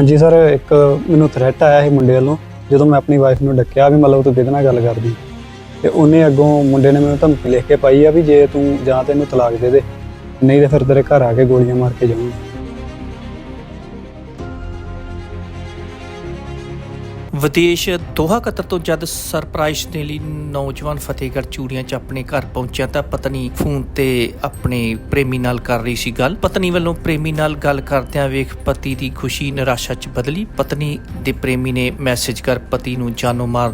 ਹਾਂਜੀ ਸਰ, ਇੱਕ ਮੈਨੂੰ ਥ੍ਰੈਟ ਆਇਆ ਸੀ ਮੁੰਡੇ ਵੱਲੋਂ, ਜਦੋਂ ਮੈਂ ਆਪਣੀ ਵਾਈਫ ਨੂੰ ਡੱਕਿਆ ਵੀ ਮਤਲਬ ਤੂੰ ਕਿਹਦੇ ਨਾਲ ਗੱਲ ਕਰਦੀ। ਤੇ ਉਹਨੇ ਅੱਗੋਂ ਮੁੰਡੇ ਨੇ ਮੈਨੂੰ ਧਮਕੀ ਲਿਖ ਕੇ ਪਾਈ ਆ ਵੀ ਜੇ ਤੂੰ ਜਾਂ ਤੈਨੂੰ ਤਲਾਕ ਦੇ ਦੇ, ਨਹੀਂ ਤੇ ਫਿਰ ਤੇਰੇ ਘਰ ਆ ਕੇ ਗੋਲੀਆਂ ਮਾਰ ਕੇ ਜਾਊਂਗਾ। ਵਿਦੇਸ਼ ਦੋਹਾ ਕਤਰ ਤੋਂ ਜਦ ਸਰਪ੍ਰਾਈਜ਼ ਦੇ ਲਈ ਨੌਜਵਾਨ ਫਤਿਹਗੜ੍ਹ ਚੂੜੀਆਂ 'ਚ ਆਪਣੇ ਘਰ ਪਹੁੰਚਿਆ ਤਾਂ ਪਤਨੀ ਫੋਨ ਤੇ ਆਪਣੇ ਪ੍ਰੇਮੀ ਨਾਲ ਕਰ ਰਹੀ ਸੀ ਗੱਲ। ਪਤਨੀ ਵੱਲੋਂ ਪ੍ਰੇਮੀ ਨਾਲ ਗੱਲ ਕਰਦਿਆਂ ਵੇਖ ਪਤੀ ਦੀ ਖੁਸ਼ੀ ਨਿਰਾਸ਼ਾ 'ਚ ਬਦਲੀ। ਪਤਨੀ ਦੇ ਪ੍ਰੇਮੀ ਨੇ ਮੈਸੇਜ ਕਰ ਪਤੀ ਨੂੰ ਜਾਨੋਂ ਮਾਰ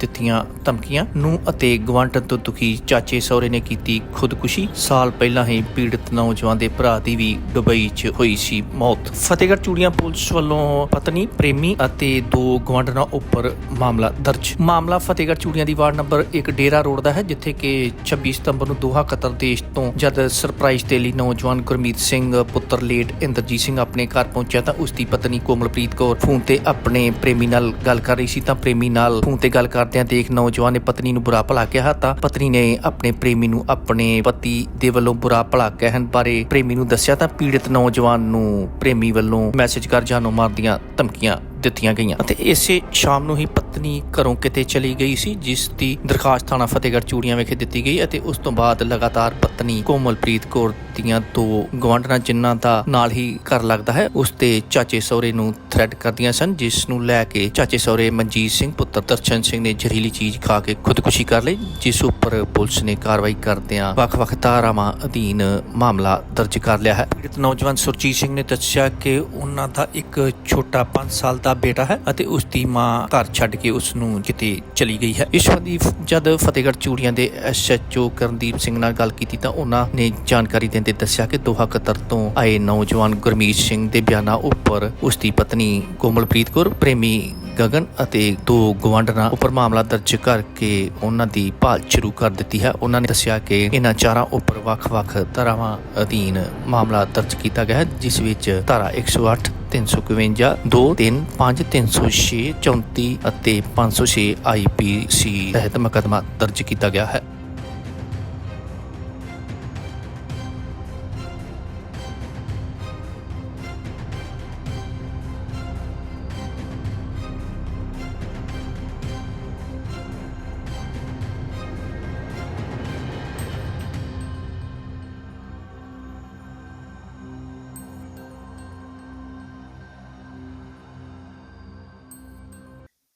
ਦਿੱਤੀਆਂ ਧਮਕੀਆਂ ਨੂੰ ਅਤੇ ਗਵਾਂਢਣ ਤੋਂ ਦੁਖੀ ਚਾਚੇ ਸਹੁਰੇ ਨੇ ਕੀਤੀ ਖੁਦਕੁਸ਼ੀ। ਸਾਲ ਪਹਿਲਾਂ ਹੀ ਪੀੜਤ ਨੌਜਵਾਨ ਦੇ ਭਰਾ ਦੀ ਵੀ ਦੁਬਈ 'ਚ ਹੋਈ ਸੀ ਮੌਤ। ਫਤਿਹਗੜ੍ਹ ਚੂੜੀਆਂ ਪੁਲਿਸ ਵੱਲੋਂ ਪਤਨੀ, ਪ੍ਰੇਮੀ ਅਤੇ ਦੋ ਗਵਾਂਢਣਾਂ ਉੱਪਰ ਮਾਮਲਾ ਦਰਜ। ਮਾਮਲਾ ਫਤਿਹਗੜ੍ਹ ਚੂੜੀਆਂ ਦੀ ਵਾਰਡ ਨੰਬਰ 1 ਡੇਰਾ ਰੋਡ ਦਾ ਹੈ, ਜਿੱਥੇ ਕਿ 26 ਸਤੰਬਰ ਨੂੰ ਦੋਹਾ ਕਤਰ ਦੇਸ਼ ਤੋਂ ਜਦ ਸਰਪ੍ਰਾਈਜ਼ ਦੇ ਲਈ ਨੌਜਵਾਨ ਗੁਰਮੀਤ ਸਿੰਘ, ਪੁੱਤਰ ਲੇਟ ਇੰਦਰਜੀਤ ਸਿੰਘ ਆਪਣੇ ਘਰ ਪਹੁੰਚਿਆ ਤਾਂ ਉਸ ਦੀ ਪਤਨੀ ਕੋਮਲਪ੍ਰੀਤ ਕੌਰ ਫੋਨ ਤੇ ਆਪਣੇ ਪ੍ਰੇਮੀ ਨਾਲ ਗੱਲ ਕਰ ਰਹੀ ਸੀ ਤਾਂ ਪ੍ਰੇਮੀ ਨਾਲ ਫੋਨ ਤੇ ਗੱਲ ਕਰਦਿਆਂ ਦੇਖ ਨੌਜਵਾਨ ਨੇ ਪਤਨੀ ਨੂੰ ਬੁਰਾ ਭਲਾ ਕਿਹਾ ਤਾਂ ਪਤਨੀ ਨੇ ਆਪਣੇ ਪ੍ਰੇਮੀ ਨੂੰ ਆਪਣੇ ਪਤੀ ਦੇ ਵੱਲੋਂ ਬੁਰਾ ਭਲਾ ਕਹਿਣ ਬਾਰੇ ਪ੍ਰੇਮੀ ਨੂੰ ਦੱਸਿਆ ਤਾਂ ਪੀੜਤ ਨੌਜਵਾਨ ਨੂੰ ਪ੍ਰੇਮੀ ਵੱਲੋਂ ਮੈਸੇਜ ਕਰ ਜਾਨੋਂ ਮਾਰ ਦੀਆਂ ਧਮਕੀਆਂ। ਦਿੱਤੀਆਂ ਗਈਆਂ। ਅਤੇ ਇਸੇ ਸ਼ਾਮ ਨੂੰ ਹੀ ਪਤਨੀ ਘਰੋਂ ਕਿਤੇ ਚਲੀ ਗਈ ਸੀ, ਜਿਸ ਦੀ ਦਰਖਾਸਤ ਥਾਣਾ ਫਤਿਹਗੜ੍ਹ ਚੂੜੀਆਂ ਵਿਖੇ ਦਿੱਤੀ ਗਈ ਅਤੇ ਉਸ ਤੋਂ ਬਾਅਦ ਲਗਾਤਾਰ ਪਤਨੀ ਕੋਮਲਪ੍ਰੀਤ ਕੌਰ ਦੀਆਂ ਦੋ ਗਵਾਂਢਣਾਂ ਜਿਨ੍ਹਾਂ ਦਾ ਨਾਲ ਹੀ ਘਰ ਲੱਗਦਾ ਹੈ, ਉਸ ਤੇ ਚਾਚੇ ਸਹੁਰੇ ਨੂੰ ਥ੍ਰੈਟ ਕਰਦੀਆਂ ਸਨ, ਜਿਸ ਨੂੰ ਲੈ ਕੇ ਚਾਚੇ ਸਹੁਰੇ ਮਨਜੀਤ ਸਿੰਘ, ਪੁੱਤਰ ਦਰਸ਼ਨ ਸਿੰਘ ਨੇ ਜ਼ਹਿਰੀਲੀ ਚੀਜ਼ ਖਾ ਕੇ ਖੁਦਕੁਸ਼ੀ ਕਰ ਲਈ, ਜਿਸ ਉੱਪਰ ਪੁਲਿਸ ਨੇ ਕਾਰਵਾਈ ਕਰਦਿਆਂ ਵੱਖ-ਵੱਖ ਧਾਰਾਵਾਂ ਅਧੀਨ ਮਾਮਲਾ ਦਰਜ ਕਰ ਲਿਆ ਹੈ। ਪੀੜਤ ਨੌਜਵਾਨ ਸੁਰਜੀਤ ਸਿੰਘ ਨੇ ਦੱਸਿਆ ਕਿ ਉਹਨਾਂ ਦਾ ਇੱਕ ਛੋਟਾ 5 ਸਾਲ ਦਾ ਬੇਟਾ ਹੈ ਅਤੇ ਉਸ ਦੀ ਮਾਂ ਘਰ ਛੱਡ ਕੇ ਉਸ ਨੂੰ ਕਿਤੇ ਚਲੀ ਗਈ ਹੈ। ਇਸ ਸੰਬੰਧੀ ਜਦ ਫਤਿਹਗੜ੍ਹ ਚੂੜੀਆਂ ਦੇ ਐਸਐਚਓ ਕਰਨਦੀਪ ਸਿੰਘ ਨਾਲ ਗੱਲ ਕੀਤੀ ਤਾਂ ਉਹਨਾਂ ਨੇ ਜਾਣਕਾਰੀ ਦਿੰਦੇ ਦੱਸਿਆ ਕਿ ਦੋਹਾ ਕਤਰ ਤੋਂ ਆਏ ਨੌਜਵਾਨ ਗੁਰਮੀਤ ਸਿੰਘ ਦੇ ਬਿਆਨਾਂ ਉੱਪਰ ਉਸ ਦੀ ਪਤਨੀ ਕੋਮਲਪ੍ਰੀਤ ਕੌਰ, ਪ੍ਰੇਮੀ ਗਗਨ ਅਤੇ ਦੋ ਗਵਾਂਢਣਾਂ ਉੱਪਰ ਮਾਮਲਾ ਦਰਜ ਕਰਕੇ ਉਹਨਾਂ ਦੀ ਭਾਲ ਸ਼ੁਰੂ ਕਰ ਦਿੱਤੀ ਹੈ। ਉਹਨਾਂ ਨੇ ਦੱਸਿਆ ਕਿ ਇਹਨਾਂ ਚਾਰਾਂ ਉੱਪਰ ਵੱਖ-ਵੱਖ ਧਾਰਾਵਾਂ ਅਧੀਨ ਮਾਮਲਾ ਦਰਜ ਕੀਤਾ ਗਿਆ ਹੈ, ਜਿਸ ਵਿੱਚ ਧਾਰਾ 108 351 2 3 5 306 34 ਅਤੇ 506 ਆਈਪੀਸੀ ਤਹਿਤ ਮੁਕੱਦਮਾ ਦਰਜ ਕੀਤਾ ਗਿਆ ਹੈ।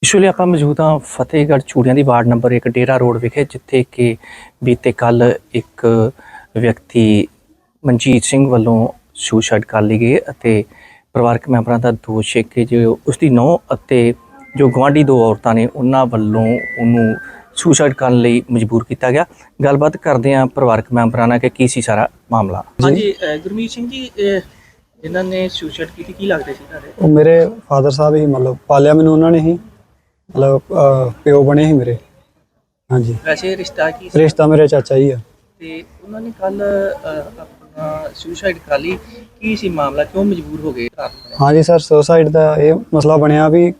ਇਸ ਵੇਲੇ ਆਪਾਂ ਮੌਜੂਦ ਹਾਂ ਫਤਿਹਗੜ੍ਹ ਚੂੜੀਆਂ ਦੀ ਵਾਰਡ ਨੰਬਰ 1 ਡੇਰਾ ਰੋਡ ਵਿਖੇ ਜਿੱਥੇ ਕਿ ਬੀਤੇ ਕੱਲ ਇੱਕ ਵਿਅਕਤੀ ਮਨਜੀਤ ਸਿੰਘ ਵੱਲੋਂ ਸੁਸਾਈਡ ਕਰ ਲਈ ਗਈ ਅਤੇ ਪਰਿਵਾਰਕ ਮੈਂਬਰਾਂ ਦਾ ਦੋਸ਼ ਹੈ ਕਿ ਜੋ ਉਸ ਦੀ ਨੌ ਅਤੇ ਜੋ ਗਵਾਂਢੀ ਦੋ ਔਰਤਾਂ ਨੇ ਉਹਨਾਂ ਵੱਲੋਂ ਉਹਨੂੰ ਸੁਸਾਈਡ ਕਰਨ ਲਈ ਮਜਬੂਰ ਕੀਤਾ ਗਿਆ। ਗੱਲਬਾਤ ਕਰਦੇ ਹਾਂ ਪਰਿਵਾਰਕ ਮੈਂਬਰਾਂ ਨਾਲ ਕਿ ਕੀ ਸੀ ਸਾਰਾ ਮਾਮਲਾ। ਹਾਂਜੀ ਗੁਰਮੀਤ ਸਿੰਘ ਜੀ ਜਿਨ੍ਹਾਂ ਨੇ ਸੁਸਾਈਡ ਕੀਤੀ ਕੀ ਲੱਗਦੇ ਸੀ ਤੁਹਾਡੇ? ਉਹ ਮੇਰੇ ਫਾਦਰ ਸਾਹਿਬ ਹੀ ਮਤਲਬ ਪਾਲਿਆ ਮੈਨੂੰ ਉਹਨਾਂ ਨੇ ਹੀ। ਮਤਲਬ ਅਹ, ਪਿਓ ਬਣੇ ਸੀ ਮੇਰੇ। ਹਾਂਜੀ। ਵੈਸੇ ਰਿਸ਼ਤਾ ਕੀ ਸੀ? ਰਿਸ਼ਤਾ ਮੇਰੇ ਚਾਚਾ ਹੀ ਆ। ਤੇ ਉਹਨਾਂ ਨੇ ਕੱਲ ਆਪਣਾ ਸੁਸਾਈਡ ਕਰ ਲਈ। ਕੀ ਸੀ ਮਾਮਲਾ? ਕਿਉਂ ਮਜਬੂਰ ਹੋ ਗਏ? ਹਾਂਜੀ ਸਰ ਸੁਸਾਈਡ ਦਾ ਇਹ ਮਸਲਾ ਬਣਿਆ ਵੀ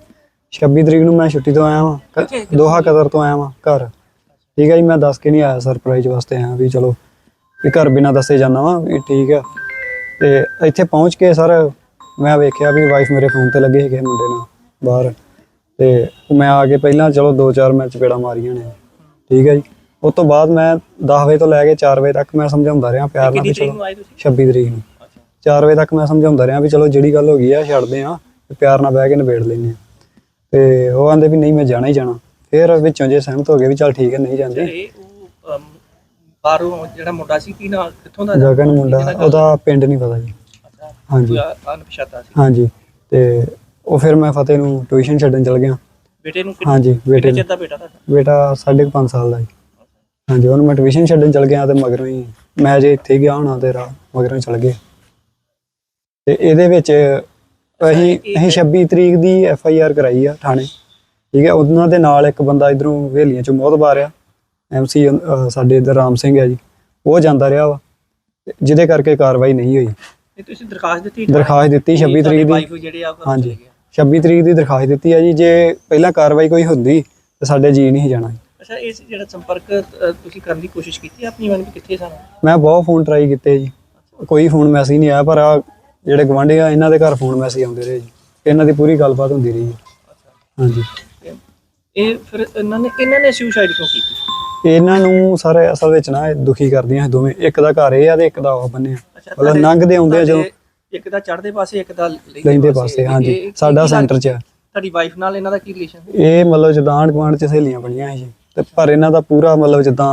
26 ਤਰੀਕ ਨੂੰ ਮੈਂ ਛੁੱਟੀ ਤੋਂ ਆਇਆ ਵਾਂ। ਕ- ਦੋਹਾ ਕਤਰ ਤੋਂ ਆਇਆ ਵਾਂ ਘਰ। ਠੀਕ ਹੈ ਜੀ ਮੈਂ ਦੱਸ ਕੇ ਨਹੀਂ ਆਇਆ ਸਰਪ੍ਰਾਈਜ਼ ਵਾਸਤੇ ਆਇਆ ਵੀ ਚਲੋ ਵੀ ਘਰ ਬਿਨਾਂ ਦੱਸੇ ਜਾਣਾ ਵਾਂ ਵੀ ਠੀਕ ਆ। ਤੇ ਇੱਥੇ ਪਹੁੰਚ ਕੇ ਸਰ ਮੈਂ ਵੇਖਿਆ ਵੀ ਵਾਈਫ ਮੇਰੇ ਫੋਨ ਤੇ ਲੱਗੇ ਸੀਗੇ ਮੁੰਡੇ ਨਾਲ ਬਾਹਰ। ਤੇ ਮੈਂ ਆ ਕੇ ਪਹਿਲਾਂ ਚਲੋ 2-4 ਮੈਂ ਚਪੇੜਾ ਮਾਰੀਆਂ ਨੇ। ਠੀਕ ਹੈ ਜੀ। ਉਸ ਤੋਂ ਬਾਅਦ ਮੈਂ 10 ਵਜੇ ਤੋਂ ਲੈ ਕੇ 4 ਵਜੇ ਤੱਕ ਮੈਂ ਸਮਝਾਉਂਦਾ ਰਿਹਾ ਪਿਆਰ ਨਾਲ ਵੀ ਚਲੋ ਨੂੰ ਆਏ ਤੁਸੀਂ? 26 ਤਰੀਕ ਨੂੰ। 4 ਵਜੇ ਤੱਕ ਮੈਂ ਸਮਝਾਉਂਦਾ ਰਿਹਾ ਵੀ ਚਲੋ ਜਿਹੜੀ ਗੱਲ ਹੋ ਗਈ ਆ ਛੱਡਦੇ ਆ ਤੇ ਪਿਆਰ ਨਾਲ ਬਹਿ ਕੇ ਨਿਬੇੜ ਲੈਂਦੇ ਆ ਤੇ ਉਹ ਆਂਦੇ ਵੀ ਨਹੀਂ ਮੈਂ ਜਾਣਾ ਹੀ ਜਾਣਾ। ਫਿਰ ਵਿੱਚੋਂ ਜੇ ਸਹਿਮਤ ਹੋ ਗਏ ਵੀ ਚਲ ਠੀਕ ਹੈ ਨਹੀਂ ਜਾਂਦੇ। ਬਾਹਰੋਂ ਜਿਹੜਾ ਮੁੰਡਾ ਸੀ ਕੀ ਨਾ ਕਿੱਥੋਂ ਦਾ ਗਗਨ ਮੁੰਡਾ ਉਹਦਾ ਪਿੰਡ ਨਹੀਂ ਪਤਾ ਜੀ। ਹਾਂਜੀ। ਅਨਪਛਾਤਾ ਸੀ। ਹਾਂਜੀ। ਤੇ ਉਹ ਫਿਰ ਮੈਂ ਫਤਿਹ ਨੂੰ ਟਿਊਸ਼ਨ ਛੱਡਣ ਚਲ ਗਿਆ। ਬੇਟੇ ਨੂੰ ਕਿੰਨੇ ਹਾਂਜੀ ਬੇਟੇ ਕਿੰਨੇ ਨੂੰ। ਚਿਰ ਦਾ ਬੇਟਾ ਤੁਹਾਡਾ? ਬੇਟਾ 5.5 ਸਾਲ ਦਾ ਜੀ। ਹਾਂਜੀ ਉਹਨੂੰ ਮੈਂ ਟਿਊਸ਼ਨ ਛੱਡਣ ਚਲ ਗਿਆ ਤੇ ਮਗਰੋਂ ਹੀ ਮੈਂ ਜੇ ਇੱਥੇ ਗਿਆ ਹੋਣਾ ਤੇ ਰਾ ਮਗਰੋਂ ਹੀ ਚਲ ਗਏ। ਤੇ ਇਹਦੇ ਵਿੱਚ ਅਸੀਂ ਅਸੀਂ 26 ਤਰੀਕ ਦੀ ਐਫ ਆਈ ਆਰ ਕਰਾਈ ਆ ਥਾਣੇ। ਠੀਕ ਹੈ ਉਹਨਾਂ ਦੇ ਨਾਲ ਇੱਕ ਬੰਦਾ ਇਧਰੋਂ ਹਵੇਲੀਆਂ ਚੋਂ ਮੋਹਤਬਾਰ ਆ ਐਮ ਸੀ ਸਾਡੇ ਇਧਰ ਰਾਮ ਸਿੰਘ ਹੈ ਜੀ। ਉਹ ਜਾਂਦਾ ਰਿਹਾ ਵਾ। ਤੇ ਜਿਹਦੇ ਕਰਕੇ ਕਾਰਵਾਈ ਨਹੀਂ ਹੋਈ। ਇਹ ਤੁਸੀਂ ਦਰਖਾਸਤ ਦਿੱਤੀ ਦਰਖਾਸਤ ਦਿੱਤੀ 26 ਤਰੀਕ ਦੀ। ਵਾਈਫ ਜਿਹੜੇ ਆ ਉਹ ਘਰੋਂ ਹਾਂਜੀ। 26 ਤਰੀਕ ਦੀ ਦਰਖਾਸਤ ਦਿੱਤੀ ਹੈ ਜੀ ਜੇ ਪਹਿਲਾਂ ਕਾਰਵਾਈ ਕੋਈ ਹੁੰਦੀ ਤੇ ਸਾਡੇ ਜੀ ਨਹੀਂ ਜਾਣਾ ਅੱਛਾ ਇਸ ਜਿਹੜਾ ਸੰਪਰਕ ਅ, ਤੁਸੀਂ ਕਰਨ ਦੀ ਕੋਸ਼ਿਸ਼ ਕੀਤੀ ਆਪਣੀ ਮਨ ਵੀ ਕਿੱਥੇ ਸਨ? ਮੈਂ ਬਹੁਤ ਫੋਨ ਟਰਾਈ ਕੀਤੇ ਜੀ। ਕੋਈ ਫੋਨ ਮੈਸੇਜ ਨਹੀਂ ਆਇਆ ਪਰ ਆ ਜਿਹੜੇ ਗਵਾਂਢੀ ਆ ਇਹਨਾਂ ਦੇ ਘਰ ਫੋਨ ਮੈਸੇਜ ਆਉਂਦੇ ਰਹੇ ਜੀ। ਇਹਨਾਂ ਦੀ ਪੂਰੀ ਗੱਲਬਾਤ ਹੁੰਦੀ ਰਹੀ ਹੈ ਅੱਛਾ। ਹਾਂਜੀ। ਤੇ ਇਹ ਫਿਰ ਇਹਨਾਂ ਨੇ ਇਹਨਾਂ ਨੇ ਸੁਸਾਈਡ ਕਿਉਂ ਕੀਤੀ? ਇਹਨਾਂ ਨੂੰ ਸਾਰੇ ਅਸਲ ਵਿੱਚ ਨਾ ਇਹ ਦੁਖੀ ਕਰਦੀਆਂ ਇਹ ਦੋਵੇਂ। ਇੱਕ ਦਾ ਘਰ ਇਹ ਆ ਤੇ ਇੱਕ ਦਾ ਉਹ ਬੰਨਿਆ ਮਤਲਬ ਤੁਹਾਡੇ- ਲੰਘਦੇ ਆਉਂਦੇ ਆ ਜਦੋਂ ਤੁਹਾਡੇ ਇੱਕ ਦਾ ਚੜ੍ਹਦੇ ਪਾਸੇ ਇੱਕ ਦਾ ਲੈਂਦੇ ਪਾਸੇ। ਹਾਂਜੀ ਸਾਡਾ ਸੈਂਟਰ 'ਚ ਆ। ਤੁਹਾਡੀ ਵਾਈਫ ਨਾਲ ਇਹਨਾਂ ਦਾ ਕੀ ਰਿਲੇਸ਼ਨ ਇਹ ਮਤਲਬ ਜਿੱਦਾਂ ਆਂਢ ਗੁਆਂਢ 'ਚ ਸਹੇਲੀਆਂ ਬਣੀਆਂ ਸੀ। ਤੇ ਪਰ ਇਹਨਾਂ ਦਾ ਪੂਰਾ ਮਤਲਬ ਜਿੱਦਾਂ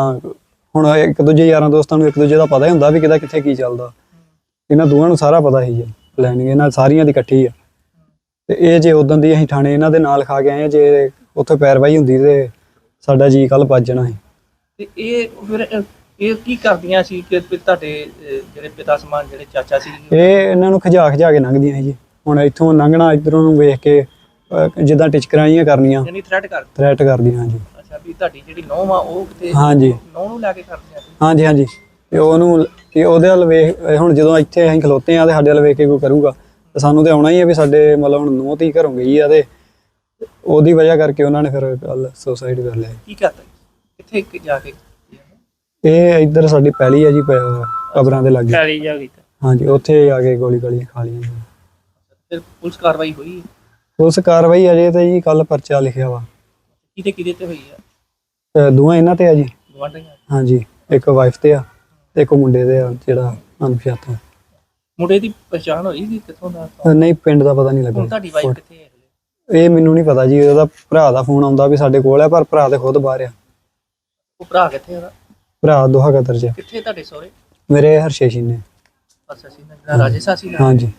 ਹੁਣ ਇੱਕ ਦੂਜੇ ਯਾਰਾਂ ਦੋਸਤਾਂ ਨੂੰ ਇੱਕ ਦੂਜੇ ਦਾ ਪਤਾ ਹੀ ਹੁੰਦਾ ਵੀ ਕਿਹਦਾ ਕਿੱਥੇ ਕੀ ਚੱਲਦਾ। ਇਹਨਾਂ ਦੋਵਾਂ ਨੂੰ ਸਾਰਾ ਪਤਾ ਹੀ ਜੀ ਪਲੈਨਿੰਗ ਇਹਨਾਂ ਸਾਰੀਆਂ ਦੀ ਇਕੱਠੀ ਆ। ਤੇ ਇਹ ਜੇ ਉਦੋਂ ਦੀ ਅਸੀਂ ਥਾਣੇ ਇਹਨਾਂ ਦੇ ਨਾਲ ਖਾ ਕੇ ਆਏ ਆ, ਜੇ ਉੱਥੇ ਪੈਰਵਾਈ ਹੁੰਦੀ ਤੇ ਸਾਡਾ ਜੀ ਕੱਲ ਭੱਜ ਜਾਣਾ ਸੀ। ਤੇ ਇਹ ਫਿਰ ਇਹ ਕੀ ਕਰਦੀਆਂ ਸੀ ਕਿ ਤੁਹਾਡੇ ਅਹ, ਜਿਹੜੇ ਪਿਤਾ ਸਮਾਨ ਜਿਹੜੇ ਚਾਚਾ ਸੀ? ਇਹ ਇਹਨਾਂ ਨੂੰ ਖਜਾ ਖਜਾ ਕੇ ਲੰਘਦੀਆਂ ਸੀ ਜੀ। ਹੁਣ ਇੱਥੋਂ ਲੰਘਣਾ ਇਧਰੋਂ ਨੂੰ ਵੇਖ ਕੇ ਅਹ, ਜਿੱਦਾਂ ਟਿਚਕਰਾਂ ਜਿਹੀਆਂ ਕਰਨੀਆਂ। ਯਾਨੀ ਥ੍ਰੈਟ ਕਰ ਥ੍ਰੈਟ ਕਰਦੀਆਂ ਜੀ ਅੱਛਾ ਵੀ ਤੁਹਾਡੀ ਜਿਹੜੀ ਨੌਂ ਆ ਉਹ ਕਿਤੇ ਹਾਂਜੀ। ਨੌਂ ਨੂੰ ਲੈ ਕੇ ਕਰਦੀਆਂ ਸੀ? ਹਾਂਜੀ ਹਾਂਜੀ। ਤੇ ਉਹਨੂੰ ਤੇ ਉਹਦੇ ਵੱਲ ਵੇਖ ਇਹ ਹੁਣ ਜਦੋਂ ਇੱਥੇ ਅਸੀਂ ਖਲੋਤੇ ਆ ਤੇ ਸਾਡੇ ਵੱਲ ਵੇਖ ਕੇ ਕੋਈ ਕਰੂਗਾ ਤੇ ਸਾਨੂੰ ਤੇ ਆਉਣਾ ਹੀ ਆ ਵੀ ਸਾਡੇ ਮਤਲਬ ਹੁਣ ਨੂੰਹ ਧੀ ਘਰੋਂ ਗਈ ਆ ਤੇ ਉਹਦੀ ਵਜ੍ਹਾ ਕਰਕੇ ਉਹਨਾਂ ਨੇ ਫਿਰ ਕੱਲ ਸੁਸਾਈਡ ਕਰ ਲਿਆ ਕੀ ਕਰਤਾ ਕਿੱਥੇ ਕਿ ਜਾ ਕੇ ਇਹ ਇੱਧਰ ਸਾਡੀ ਪਹਿਲੀ ਆ ਜੀ ਪ- ਕਬਰਾਂ ਦੇ ਲਾਗੇ। ਕਾਲੀ ਜਾ ਗਈ। ਹਾਂਜੀ ਉੱਥੇ ਆ ਕੇ ਗੋਲੀ ਗਾਲੀਆਂ ਖਾ ਲਈਆਂ ਜੀ। ਫਿਰ ਪੁਲਿਸ ਕਾਰਵਾਈ ਹੋਈ? ਉਸ ਕਾਰਵਾਈ ਅਜੇ ਤੇ ਜੀ ਕੱਲ ਪਰਚਾ ਲਿਖਿਆ ਵਾ। ਕਿਤੇ ਕਿਤੇ ਤੇ ਹੋਈ ਆ? ਦੋਵਾਂ ਇਹਨਾਂ ਤੇ ਆ ਜੀ। ਗਵਾਂਢੀਆਂ ਹਾਂਜੀ ਇੱਕ ਵਾਈਫ ਤੇ ਆ ਤੇ ਇੱਕ ਮੁੰਡੇ ਤੇ ਆ ਜਿਹੜਾ ਅਨਪਛਾਤਾ ਮੁੰਡੇ ਦੀ ਪਛਾਣ ਹੋਈ ਕਿ ਕਿੱਥੋਂ ਦਾ? ਨਹੀਂ ਪਿੰਡ ਦਾ ਪਤਾ ਨਹੀਂ ਹੁਣ ਲੱਗਾ ਤੁਹਾਡੀ ਵਾਈਫ ਕਿੱਥੇ ਹੈ? ਹਲੇ? ਇਹ ਮੈਨੂੰ ਨਹੀਂ ਪਤਾ ਜੀ ਉਹਦਾ ਭਰਾ ਦਾ ਫੋਨ ਆਉਂਦਾ ਵੀ ਸਾਡੇ ਕੋਲ ਆ ਪਰ ਭਰਾ ਤੇ ਖੁਦ ਬਾਹਰ ਆ। ਉਹ ਭਰਾ ਕਿੱਥੇ ਉਹਦਾ? ਭਰਾ ਦੋਹਾ ਕਤਰ ਚ ਕਿੱਥੇ ਤੁਹਾਡੇ ਸਹੁਰੇ? ਮੇਰੇ ਹਰਸ਼ੇਸ਼ੀ ਨੇ। ਅੱਛਾ ਸੀ ਨਾ ਰਾਜੇਸਾ ਸੀ ਨਾ ਹਾਂਜੀ।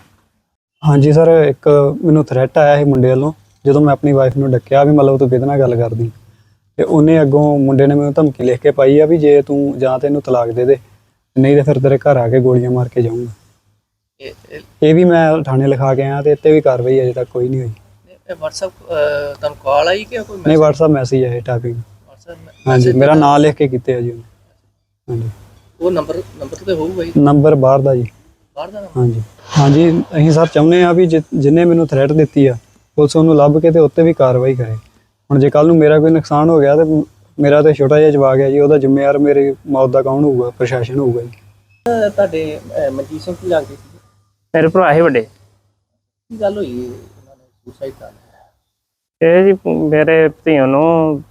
ਹਾਂਜੀ ਸਰ ਇੱਕ ਮੈਨੂੰ ਥ੍ਰੈਟ ਆਇਆ ਸੀ ਮੁੰਡੇ ਵੱਲੋਂ ਜਦੋਂ ਮੈਂ ਆਪਣੀ ਵਾਈਫ ਨੂੰ ਡੱਕਿਆ ਵੀ ਮਤਲਬ ਤੂੰ ਕਿਹਦੇ ਨਾਲ ਗੱਲ ਕਰਦੀ। ਤੇ ਉਹਨੇ ਅੱਗੋਂ ਮੁੰਡੇ ਨੇ ਮੈਨੂੰ ਧਮਕੀ ਲਿਖ ਕੇ ਪਾਈ ਆ ਵੀ ਜੇ ਤੂੰ ਜਾਂ ਤੈਨੂੰ ਤਲਾਕ ਦੇ ਦੇ ਨਹੀਂ ਤੇ ਫਿਰ ਤੇਰੇ ਘਰ ਆ ਕੇ ਗੋਲੀਆਂ ਮਾਰ ਕੇ ਜਾਊਂਗਾ। ਇਹ ਵੀ ਮੈਂ ਥਾਣੇ ਲਿਖਾ ਕੇ ਆਇਆ ਤੇ ਇੱਥੇ ਵੀ ਕਾਰਵਾਈ ਅਜੇ ਤੱਕ ਕੋਈ ਨਹੀਂ ਹੋਈ। ਇਹ WhatsApp ਤੁਹਾਨੂੰ ਕਾਲ ਆਈ ਕਿ ਕੋਈ ਨਹੀਂ WhatsApp ਮੈਸੇਜ ਹੈ ਟਾਈਪਿੰਗ ਹਾਂਜੀ ਮੇਰਾ ਨਾਮ ਲਿਖ ਕੇ ਕੀਤੇ ਆ ਜੀ ਉਹਨੇ। ਹਾਂਜੀ। ਉਹ ਨੰਬਰ ਨੰਬਰ ਤੇ ਹੋਊਗਾ ਹੀ ਨੰਬਰ ਬਾਹਰ ਦਾ ਜੀ। ਬਾਹਰ ਦਾ number? ਹਾਂਜੀ। ਹਾਂਜੀ ਅਸੀਂ ਸਰ ਚਾਹੁੰਦੇ ਆ ਵੀ ਜਿ- ਜਿਹਨੇ ਮੈਨੂੰ ਥ੍ਰੈਟ ਦਿੱਤੀ ਆ ਪੁਲਿਸ ਉਹਨੂੰ ਲੱਭ ਕੇ ਤੇ ਉੱਤੇ ਵੀ ਕਾਰਵਾਈ ਕਰੇ। ਹੁਣ ਜੇ ਕੱਲ ਨੂੰ ਮੇਰਾ ਕੋਈ ਨੁਕਸਾਨ ਹੋ ਗਿਆ ਤੇ ਮੇਰਾ ਤੇ ਛੋਟਾ ਜਿਹਾ ਜਵਾਕ ਹੈ ਜੀ ਉਹਦਾ ਜ਼ਿੰਮੇਵਾਰ ਮੇਰੀ ਮੌਤ ਦਾ ਕੌਣ ਹੋਊਗਾ? ਪ੍ਰਸ਼ਾਸਨ ਹੋਊਗਾ ਜੀ। ਅਹ, ਤੁਹਾਡੇ ਅਹ, ਮਨਜੀਤ ਸਿੰਘ ਕੀ ਲੱਗਦੇ ਸੀ? ਮੇਰੇ ਭਰਾ ਹੀ ਵੱਡੇ। ਕੀ ਗੱਲ ਹੋਈ ਉਹਨਾਂ ਨੇ ਸੁਸਾਈਡ ਕਰ ਲਿਆ? ਇਹ ਜੀ ਮੇਰੇ ਧੀਆਂ ਨੂੰ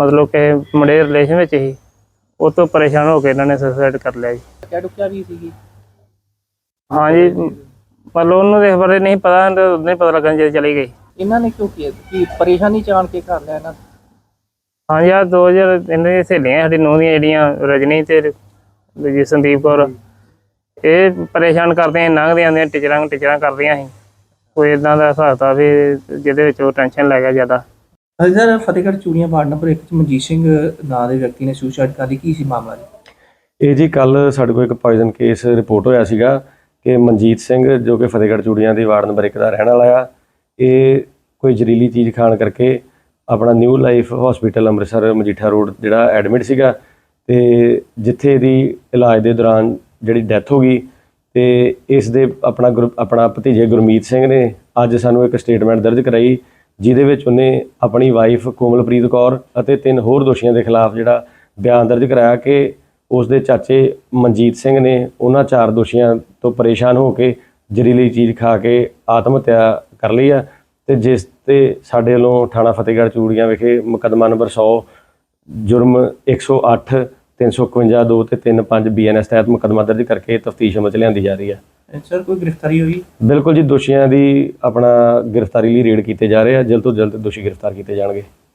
ਮਤਲਬ ਕਿ ਮੁੰਡੇ ਰਿਲੇਸ਼ਨ ਵਿੱਚ ਹੀ ਉਹ ਤੋਂ ਪਰੇਸ਼ਾਨ ਹੋ ਕੇ ਇਹਨਾਂ ਨੇ ਸੁਸਾਈਡ ਕਰ ਲਿਆ ਜੀ। ਕਿਆ ਡੁੱਕਿਆ ਵੀ ਸੀਗੀ। ਹਾਂ ਜੀ ਉਹਨੂੰ ਬਾਰੇ ਨਹੀਂ ਪਤਾ ਉਦੋਂ ਨਹੀਂ ਪਤਾ ਲੱਗਣ ਜਦੋਂ ਚਲੀ ਗਈ। ਇਹਨਾਂ ਨੇ ਕਿਉਂ ਕੀਤਾ? ਕੀ ਪਰੇਸ਼ਾਨੀ ਚਾਣ ਕੇ ਕਰ ਲਿਆ ਇਹਨਾਂ ਹਾਂ ਜੀ ਆ 2000 ਇਹਨਾਂ ਦੀਆਂ ਸਹੇਲੀਆਂ ਸਾਡੀ ਨੂੰਹ ਦੀਆਂ ਜਿਹੜੀਆਂ ਰਜਨੀ ਤੇ ਦੂਜੀ ਸੰਦੀਪ ਕੌਰ। ਇਹ ਪਰੇਸ਼ਾਨ ਕਰਦੀਆਂ ਲੰਘਦੀਆਂ ਆਉਂਦੀਆਂ ਟੀਚਰਾਂ ਟੀਚਰਾਂ ਕਰਦੀਆਂ ਸੀ। ਕੋਈ ਇਦਾਂ ਦਾ ਹਿਸਾਬ ਤਾ ਵੀ ਜਿਹਦੇ ਵਿੱਚ ਉਹ ਟੈਨਸ਼ਨ ਲੈ ਗਿਆ ਜ਼ਿਆਦਾ। ਹਾਂਜੀ sir, Fatehgarh Churian ward number 1 ਚ ਮਨਜੀਤ ਸਿੰਘ ਨਾਂ ਦੇ ਵਿਅਕਤੀ ਨੇ ਸੁਸਾਈਡ ਕਰ ਲਈ। ਕੀ ਸੀ ਮਾਮਲਾ ਜੀ? ਇਹ ਜੀ ਕੱਲ ਸਾਡੇ ਕੋਲ ਇੱਕ ਪੋਇਜ਼ਨ ਕੇਸ ਰਿਪੋਰਟ ਹੋਇਆ ਸੀਗਾ ਕਿ ਮਨਜੀਤ ਸਿੰਘ, ਜੋ ਕਿ ਫਤਿਹਗੜ੍ਹ ਚੂੜੀਆਂ ਦੀ ਵਾਰਡ ਨੰਬਰ 1 ਦਾ ਰਹਿਣ ਵਾਲਾ ਆ, ਇਹ ਕੋਈ ਜ਼ਹਿਰੀਲੀ ਚੀਜ਼ ਖਾਣ ਕਰਕੇ ਆਪਣਾ new life hospital Amritsar Majitha road ਜਿਹੜਾ ਐਡਮਿਟ ਸੀਗਾ ਤੇ ਜਿੱਥੇ ਇਹਦੀ ਇਲਾਜ ਦੇ ਦੌਰਾਨ ਜਿਹੜੀ ਡੈਥ ਹੋ ਗਈ ਤੇ ਇਸ ਦੇ ਆਪਣਾ ਗੁਰ- ਆਪਣਾ ਭਤੀਜੇ ਗੁਰਮੀਤ ਸਿੰਘ ਨੇ ਅੱਜ ਸਾਨੂੰ ਇੱਕ ਸਟੇਟਮੈਂਟ ਦਰਜ ਕਰਾਈ ਜਿਹਦੇ ਵਿੱਚ ਉਹਨੇ ਆਪਣੀ ਵਾਈਫ ਕੋਮਲਪ੍ਰੀਤ ਕੌਰ ਅਤੇ ਤਿੰਨ ਹੋਰ ਦੋਸ਼ੀਆਂ ਦੇ ਖਿਲਾਫ ਜਿਹੜਾ ਬਿਆਨ ਦਰਜ ਕਰਾਇਆ ਕਿ ਉਸ ਦੇ ਚਾਚੇ ਮਨਜੀਤ ਸਿੰਘ ਨੇ ਉਹਨਾਂ ਚਾਰ ਦੋਸ਼ੀਆਂ ਤੋਂ ਪਰੇਸ਼ਾਨ ਹੋ ਕੇ ਜ਼ਹਿਰੀਲੀ ਚੀਜ਼ ਖਾ ਕੇ ਆਤਮ ਹੱਤਿਆ ਕਰ ਲਈ ਆ ਤੇ ਜਿਸ ਤੇ ਸਾਡੇ ਵੱਲੋਂ ਥਾਣਾ ਫਤਿਹਗੜ੍ਹ ਚੂੜੀਆਂ ਵਿਖੇ ਮੁਕੱਦਮਾ ਨੰਬਰ 100 ਜੁਰਮ 108 351 2 ਤੇ 35 ਬੀਐਨਐਸ ਤਹਿਤ ਮੁਕੱਦਮਾ ਦਰਜ ਕਰਕੇ ਤਫਤੀਸ਼ ਅਮਲ ਚ ਲਿਆਂਦੀ ਜਾ ਰਹੀ ਹੈ ਸਰ ਕੋਈ ਗ੍ਰਿਫਤਾਰੀ ਹੋਈ? ਬਿਲਕੁਲ ਜੀ, ਦੋਸ਼ੀਆਂ ਦੀ ਆਪਣਾ ਗ੍ਰਿਫਤਾਰੀ ਲਈ ਰੇਡ ਕੀਤੇ ਜਾ ਰਹੇ ਆ। ਜਲਦ ਤੋਂ ਜਲਦ ਦੋਸ਼ੀ ਗ੍ਰਿਫਤਾਰ ਕੀਤੇ ਜਾਣਗੇ।